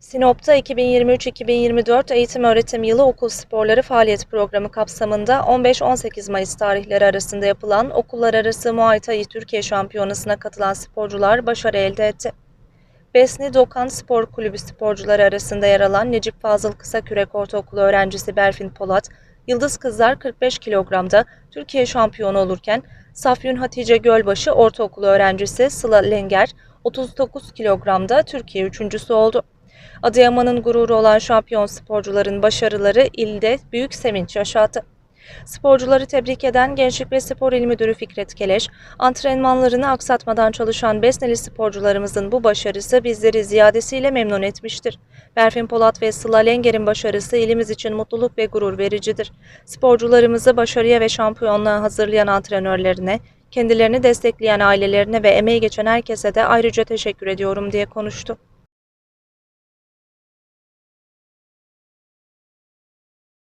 Sinop'ta 2023-2024 eğitim öğretim yılı okul sporları faaliyet programı kapsamında 15-18 Mayıs tarihleri arasında yapılan okullar arası Muay Thai Türkiye Şampiyonası'na katılan sporcular başarı elde etti. Besni Dokan Spor Kulübü sporcuları arasında yer alan Necip Fazıl Kısakürek Ortaokulu öğrencisi Berfin Polat, Yıldız Kızlar 45 kilogramda Türkiye şampiyonu olurken Safyun Hatice Gölbaşı Ortaokulu öğrencisi Sıla Lenger 39 kilogramda Türkiye üçüncüsü oldu. Adıyaman'ın gururu olan şampiyon sporcuların başarıları ilde büyük sevinç yaşattı. Sporcuları tebrik eden Gençlik ve Spor İl Müdürü Fikret Keleş, antrenmanlarını aksatmadan çalışan Besneli sporcularımızın bu başarısı bizleri ziyadesiyle memnun etmiştir. Berfin Polat ve Sıla Lenger'in başarısı ilimiz için mutluluk ve gurur vericidir. Sporcularımızı başarıya ve şampiyonluğa hazırlayan antrenörlerine, kendilerini destekleyen ailelerine ve emeği geçen herkese de ayrıca teşekkür ediyorum diye konuştu.